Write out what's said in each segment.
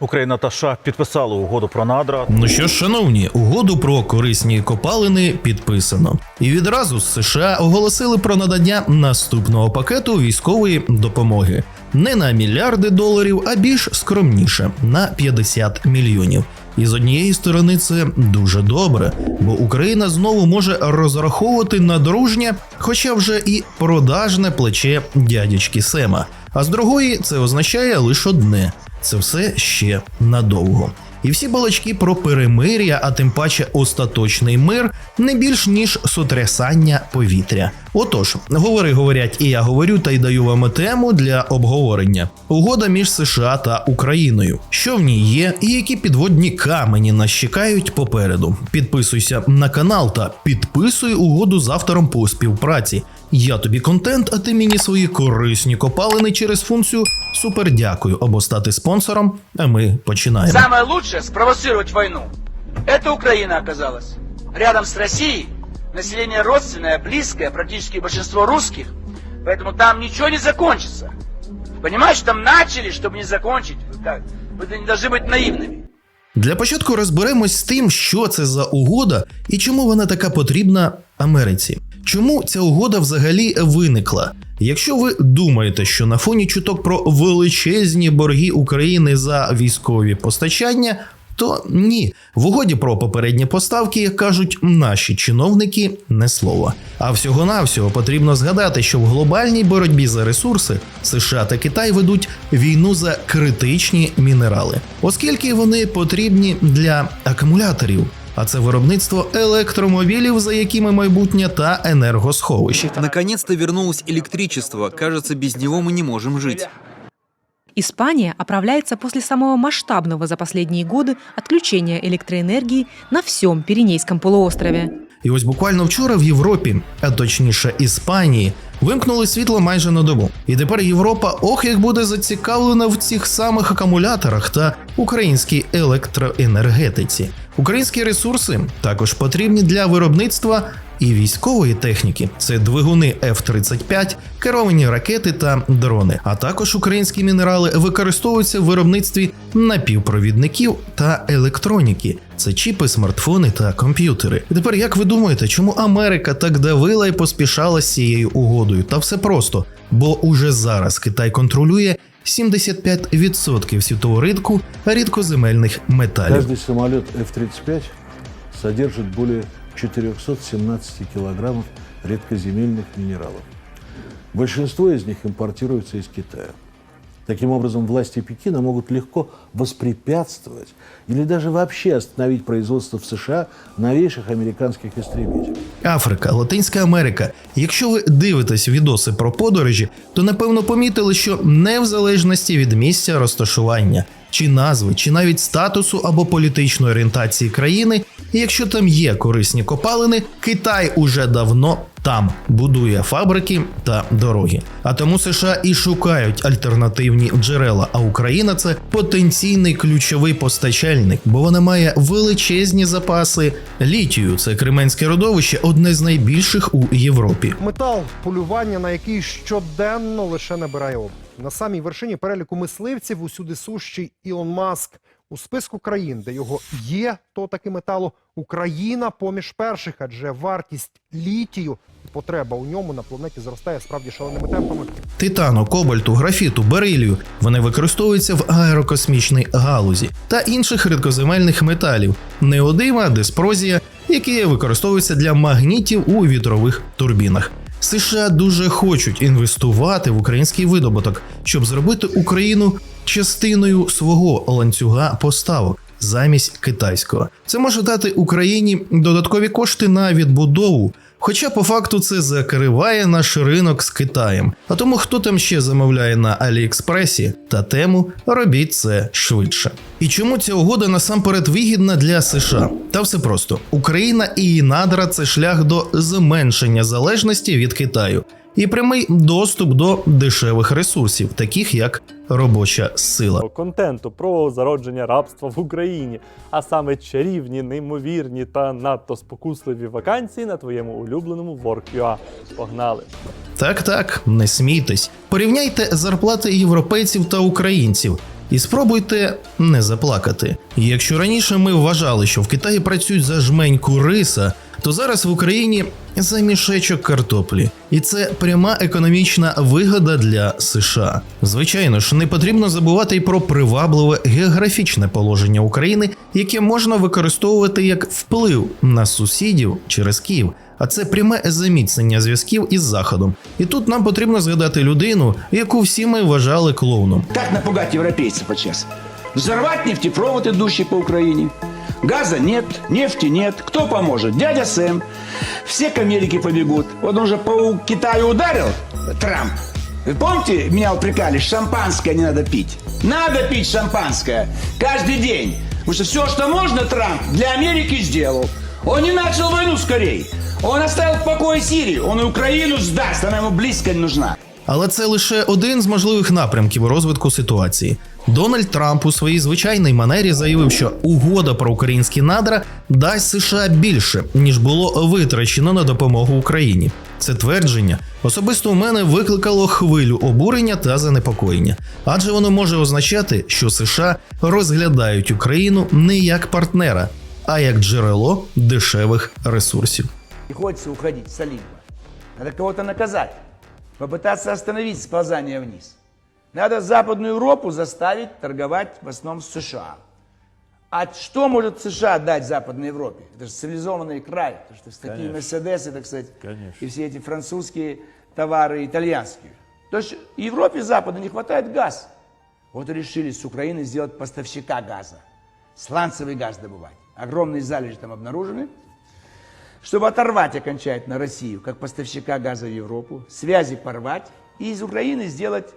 Україна та США підписали угоду про надра. Ну що ж, шановні, угоду про корисні копалини підписано. І відразу з США оголосили про надання наступного пакету військової допомоги. Не на мільярди доларів, а більш скромніше на 50 мільйонів. І з однієї сторони це дуже добре, бо Україна знову може розраховувати на дружнє, хоча вже і продажне плече дядячки Сема. А з другої це означає лише одне: це все ще надовго. І всі балачки про перемир'я, а тим паче остаточний мир, не більш ніж сотрясання повітря. Отож, говори, говорять, і я говорю, та й даю вам тему для обговорення. Угода між США та Україною. Що в ній є, і які підводні камені нас чекають попереду. Підписуйся на канал та підписуй угоду з автором по співпраці. Я тобі контент, а ти мені свої корисні копалини через функцію Супер дякую або стати спонсором. А ми починаємо. Самое лучшее спровоцировать войну. Это Украина оказалась. Рядом с Россией население родственное, близкое, практически большинство русских. Поэтому там ничего не закончится. Понимаешь, там начали, чтобы не закончить. Вы, как? Вы не должны быть наивными. Для початку розберемось з тим, що це за угода і чому вона така потрібна Америці. Чому ця угода взагалі виникла? Якщо ви думаєте, що на фоні чуток про величезні борги України за військові постачання, то ні, в угоді про попередні поставки, як кажуть наші чиновники, не слова. А всього-навсього потрібно згадати, що в глобальній боротьбі за ресурси США та Китай ведуть війну за критичні мінерали, оскільки вони потрібні для акумуляторів А це виробництво електромобілів, за якими майбутнє та енергосховищ. Наконец-то вернулось электричество. Кажется, без него мы не можем жить. Испания оправляется после самого масштабного за последние годы отключения электроэнергии на всем Пиренейском полуострове. І ось буквально вчора в Європі, а точніше Іспанії, вимкнули світло майже на добу. І тепер Європа ох як буде зацікавлена в цих самих акумуляторах та українській електроенергетиці. Українські ресурси також потрібні для виробництва і військової техніки. Це двигуни F-35, керовані ракети та дрони. А також українські мінерали використовуються в виробництві напівпровідників та електроніки. Це чіпи, смартфони та комп'ютери. І тепер як ви думаєте, чому Америка так давила і поспішала з цією угодою? Та все просто, бо уже зараз Китай контролює 75% світового ринку рідкоземельних металів. Каждый самолет F-35 содержит более 417 килограммов редкоземельных минералов. Большинство из них импортируется из Китая. Таким образом, власти Пекина могут легко воспрепятствовать или даже вообще остановить производство в США новейших американских истребителей. Африка, Латинська Америка. Якщо ви дивитесь відоси про подорожі, то напевно помітили, що не в залежності від місця розташування, чи назви, чи навіть статусу або політичної орієнтації країни, якщо там є корисні копалини, Китай уже давно там будує фабрики та дороги. А тому США і шукають альтернативні джерела. А Україна це потенційний ключовий постачальник, бо вона має величезні запаси літію. Це кременське родовище, одне з найбільших у Європі. Метал, полювання на який щоденно лише набирає обертів. На самій вершині переліку мисливців усюди сущий Ілон Маск. У списку країн, де його є, то таки металу Україна поміж перших, адже вартість літію і потреба у ньому на планеті зростає справді шаленими темпами. Титану, кобальту, графіту, берилію вони використовуються в аерокосмічній галузі та інших рідкоземельних металів, неодима, диспрозія, які використовуються для магнітів у вітрових турбінах. США дуже хочуть інвестувати в український видобуток, щоб зробити Україну частиною свого ланцюга поставок. Замість китайського це може дати Україні додаткові кошти на відбудову, Хоча по факту це закриває наш ринок з Китаєм. А тому хто там ще замовляє на Аліекспресі та тему, робіть це швидше. І чому ця угода насамперед вигідна для США? Та все просто: Україна і її надра це шлях до зменшення залежності від Китаю і прямий доступ до дешевих ресурсів, таких як робоча сила. контенту про зародження рабства в Україні, а саме чарівні, неймовірні та надто спокусливі вакансії на твоєму улюбленому Work.ua. Погнали! Так, так, не смійтесь. Порівняйте зарплати європейців та українців. І спробуйте не заплакати. Якщо раніше ми вважали, що в Китаї працюють за жменьку риса, то зараз в Україні за мішечок картоплі, і це пряма економічна вигода для США. Звичайно ж, не потрібно забувати й про привабливе географічне положення України, яке можна використовувати як вплив на сусідів через Київ. А це пряме заміцнення зв'язків із заходом. І тут нам потрібно згадати людину, яку всі ми вважали клоуном. Как напугать европейцев сейчас? Взорвать нефтепровод, идущий по Украине. Газа нет, нефти нет. Кто поможет? Дядя Сэм. Все к Америке побегут. Вот он же по Китаю ударил, Трамп. Вы помните, меня упрекали, шампанское не надо пить. Надо пить шампанское каждый день. Потому что все, что можно, Трамп для Америки сделал. Он не начал войну скорей. Он оставил в покое Сирию. Он и Украину сдаст, она ему близко не нужна. Але це лише один з можливих напрямків розвитку ситуації. Дональд Трамп у своїй звичайній манері заявив, що угода про українські надра дасть США більше, ніж було витрачено на допомогу Україні. Це твердження особисто у мене викликало хвилю обурення та занепокоєння, адже воно може означати, що США розглядають Україну не як партнера, а як джерело дешевих ресурсів. Не хочется уходить солидно. Надо кого-то наказать. Попытаться остановить сползание вниз. Надо Западную Европу заставить торговать в основном с США. А что может США дать Западной Европе? Это же цивилизованный край. Потому что такие Мерседесы, так сказать, и все эти французские товары, итальянские. То есть Европе Запада не хватает газ. Вот решили с Украины сделать поставщика газа. Сланцевый газ добывать. Огромные залежи там обнаружены чтобы оторвать окончательно Россию как поставщика газа в Европу, связи порвать и из Украины сделать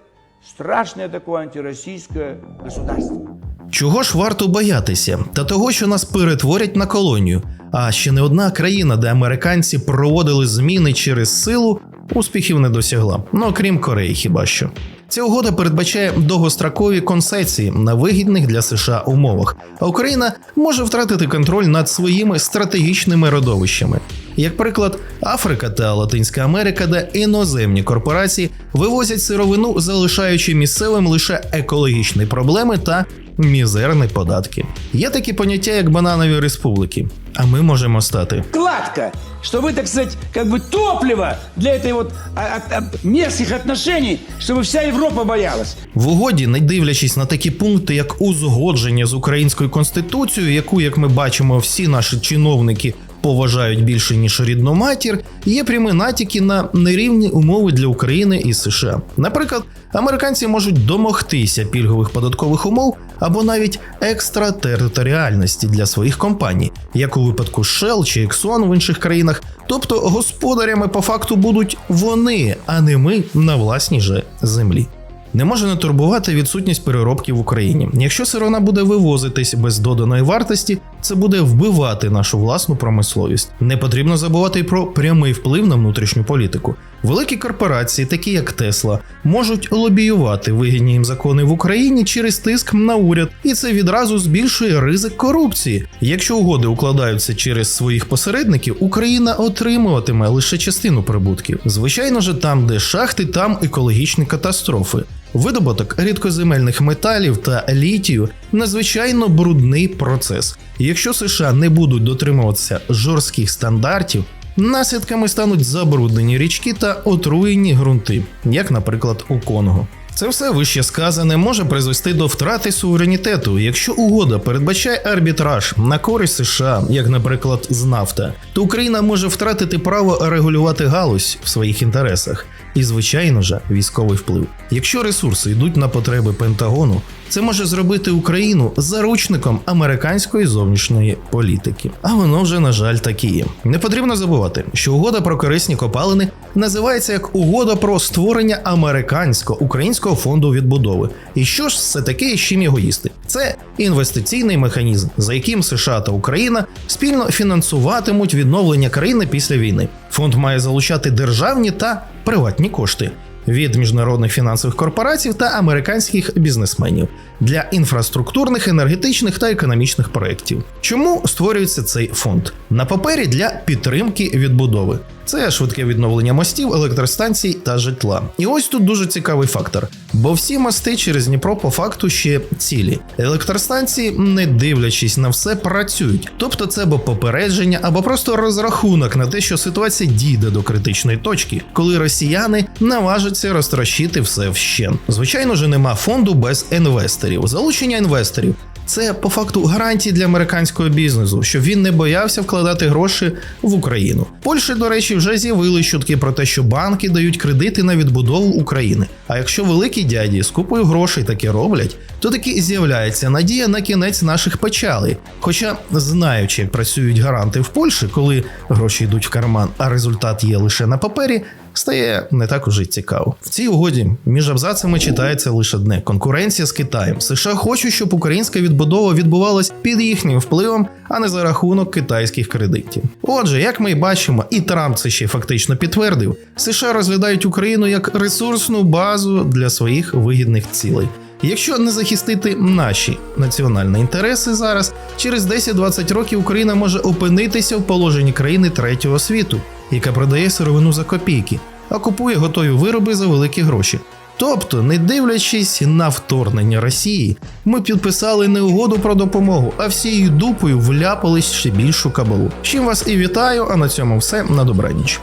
страшное такое антироссийское государство. Чого ж варто боятися? Та того, що нас перетворять на колонію. А ще не одна країна, де американці проводили зміни через силу, успіхів не досягла. Ну окрім Кореї, хіба що. Ця угода передбачає довгострокові концесії на вигідних для США умовах, а Україна може втратити контроль над своїми стратегічними родовищами Як приклад, Африка та Латинська Америка, де іноземні корпорації вивозять сировину, залишаючи місцевим лише екологічні проблеми та мізерні податки. Є такі поняття, як бананові республіки, а ми можемо стати Кладка, что вы, так сказать, как бы топливо для этой вот а, а, а, мерзких отношений, чтобы вся Европа боялась. В угоді, не дивлячись на такі пункти, як узгодження з українською конституцією, яку, як ми бачимо, всі наші чиновники поважають більше ніж рідну матір, є прямі натяки на нерівні умови для України і США. Наприклад, американці можуть домогтися пільгових податкових умов або навіть екстратериторіальності для своїх компаній, як у випадку Shell чи Exxon в інших країнах. Тобто господарями по факту будуть вони, а не ми на власній же землі. Не може не турбувати відсутність переробки в Україні. Якщо сировина буде вивозитись без доданої вартості, це буде вбивати нашу власну промисловість. Не потрібно забувати й про прямий вплив на внутрішню політику. Великі корпорації, такі як Тесла, можуть лобіювати вигідні їм закони в Україні через тиск на уряд, і це відразу збільшує ризик корупції. Якщо угоди укладаються через своїх посередників, Україна отримуватиме лише частину прибутків. Звичайно ж, там, де шахти, там екологічні катастрофи. Видобуток рідкоземельних металів та літію надзвичайно брудний процес. Якщо США не будуть дотримуватися жорстких стандартів, наслідками стануть забруднені річки та отруєні ґрунти, як, наприклад, у Конго. Це все вище сказане може призвести до втрати суверенітету. Якщо угода передбачає арбітраж на користь США, як, наприклад, з нафта, то Україна може втратити право регулювати галузь в своїх інтересах і, звичайно ж, військовий вплив. Якщо ресурси йдуть на потреби Пентагону, це може зробити Україну заручником американської зовнішньої політики. А воно вже, на жаль, так і є. Не потрібно забувати, що угода про корисні копалини називається як угода про створення американсько-українського фонду відбудови. І що ж це таке і з чим його їсти? Це інвестиційний механізм, за яким США та Україна спільно фінансуватимуть відновлення країни після війни. Фонд має залучати державні та приватні кошти від міжнародних фінансових корпорацій та американських бізнесменів для інфраструктурних, енергетичних та економічних проєктів. Чому створюється цей фонд? На папері для підтримки відбудови. Це швидке відновлення мостів, електростанцій та житла. І ось тут дуже цікавий фактор. Бо всі мости через Дніпро по факту ще цілі. Електростанції, не дивлячись на все, працюють. Тобто це або попередження, або просто розрахунок на те, що ситуація дійде до критичної точки, коли росіяни наважаться розтрощити все вщен. Звичайно ж, нема фонду без інвесторів. Залучення інвесторів це по факту гарантії для американського бізнесу, щоб він не боявся вкладати гроші в Україну. Польщі, до речі, вже з'явились чутки про те, що банки дають кредити на відбудову України. А якщо великі дяді з купою грошей таке роблять, то таки з'являється надія на кінець наших печалей. Хоча, знаючи, як працюють гаранти в Польщі, коли гроші йдуть в карман, а результат є лише на папері, стає не так уже цікаво. В цій угоді між абзацами читається лише одне: конкуренція з Китаєм. США хочуть, щоб українська відбудова відбувалась під їхнім впливом, а не за рахунок китайських кредитів. Отже, як ми бачимо, і Трамп це ще фактично підтвердив, США розглядають Україну як ресурсну базу для своїх вигідних цілей. Якщо не захистити наші національні інтереси зараз, через 10-20 років Україна може опинитися в положенні країни третього світу, яка продає сировину за копійки, а купує готові вироби за великі гроші. Тобто, не дивлячись на вторгнення Росії, ми підписали не угоду про допомогу, а всією дупою вляпались ще більшу кабалу. Чим вас і вітаю, а на цьому все на добраніч.